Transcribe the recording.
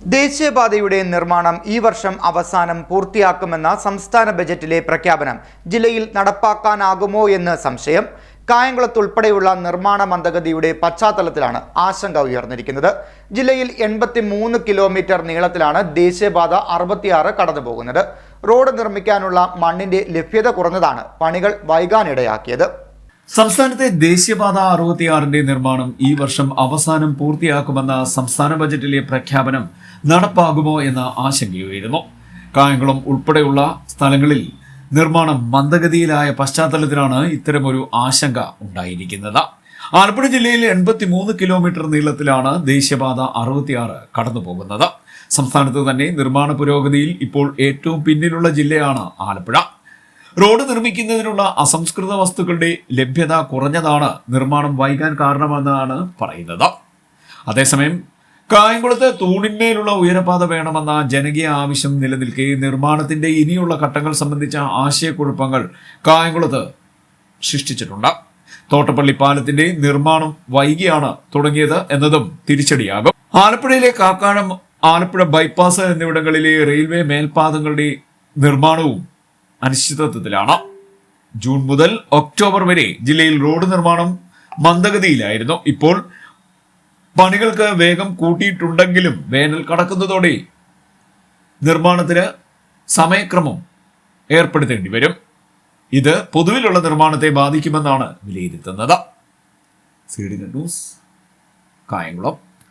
ദേശീയപാതയുടെ നിർമ്മാണം ഈ വർഷം അവസാനം പൂർത്തിയാക്കുമെന്ന സംസ്ഥാന ബജറ്റിലെ പ്രഖ്യാപനം ജില്ലയിൽ നടപ്പാക്കാനാകുമോ എന്ന് സംശയം. കായംകുളത്ത് ഉൾപ്പെടെയുള്ള നിർമ്മാണ മന്ദഗതിയുടെ പശ്ചാത്തലത്തിലാണ് ആശങ്ക ഉയർന്നിരിക്കുന്നത്. ജില്ലയിൽ എൺപത്തി മൂന്ന് കിലോമീറ്റർ നീളത്തിലാണ് ദേശീയപാത അറുപത്തിയാറ് കടന്നുപോകുന്നത്. റോഡ് നിർമ്മിക്കാനുള്ള മണ്ണിന്റെ ലഭ്യത കുറഞ്ഞതാണ് പണികൾ വൈകാനിടയാക്കിയത്. സംസ്ഥാനത്തെ ദേശീയപാത അറുപത്തിയാറിന്റെ നിർമ്മാണം ഈ വർഷം അവസാനം പൂർത്തിയാക്കുമെന്ന സംസ്ഥാന ബജറ്റിലെ പ്രഖ്യാപനം നടപ്പാകുമോ എന്ന ആശങ്കയുയരുന്നു. കായംകുളം ഉൾപ്പെടെയുള്ള സ്ഥലങ്ങളിൽ നിർമ്മാണം മന്ദഗതിയിലായ പശ്ചാത്തലത്തിലാണ് ഇത്തരമൊരു ആശങ്ക ഉണ്ടായിരിക്കുന്നത്. ആലപ്പുഴ ജില്ലയിൽ എൺപത്തിമൂന്ന് കിലോമീറ്റർ നീളത്തിലാണ് ദേശീയപാത അറുപത്തിയാറ് കടന്നുപോകുന്നത്. സംസ്ഥാനത്ത് തന്നെ നിർമ്മാണ പുരോഗതിയിൽ ഇപ്പോൾ ഏറ്റവും പിന്നിലുള്ള ജില്ലയാണ് ആലപ്പുഴ. റോഡ് നിർമ്മിക്കുന്നതിനുള്ള അസംസ്കൃത വസ്തുക്കളുടെ ലഭ്യത കുറഞ്ഞതാണ്. നിർമ്മാണം വൈകാൻ കാരണമെന്നാണ് പറയുന്നത്. അതേസമയം കായംകുളത്ത് തൂണിന്മേലുള്ള ഉയരപാത വേണമെന്ന ജനകീയ ആവശ്യം നിലനിൽക്കെ നിർമ്മാണത്തിന്റെ ഇനിയുള്ള ഘട്ടങ്ങൾ സംബന്ധിച്ച ആശയക്കുഴപ്പങ്ങൾ കായംകുളത്ത് സൃഷ്ടിച്ചിട്ടുണ്ട്. തോട്ടപ്പള്ളി പാലത്തിന്റെ നിർമ്മാണം വൈകിയാണ് തുടങ്ങിയത് എന്നതും തിരിച്ചടിയാകും. ആലപ്പുഴയിലെ കാക്കാഴം ആലപ്പുഴ ബൈപ്പാസ് എന്നിവിടങ്ങളിലെ റെയിൽവേ മേൽപാതങ്ങളുടെ നിർമ്മാണവും അനിശ്ചിതത്വത്തിലാണ് ജൂൺ മുതൽ ഒക്ടോബർ വരെ ജില്ലയിൽ റോഡ് നിർമ്മാണം മന്ദഗതിയിലായിരുന്നു. ഇപ്പോൾ പണികൾക്ക് വേഗം കൂട്ടിയിട്ടുണ്ടെങ്കിലും വേനൽ കടക്കുന്നതോടെ നിർമ്മാണത്തിന് സമയക്രമം ഏർപ്പെടുത്തേണ്ടി വരും. ഇത് പൊതുവിലുള്ള നിർമ്മാണത്തെ ബാധിക്കുമെന്നാണ് വിലയിരുത്തുന്നത്. C D news Kayamkulam.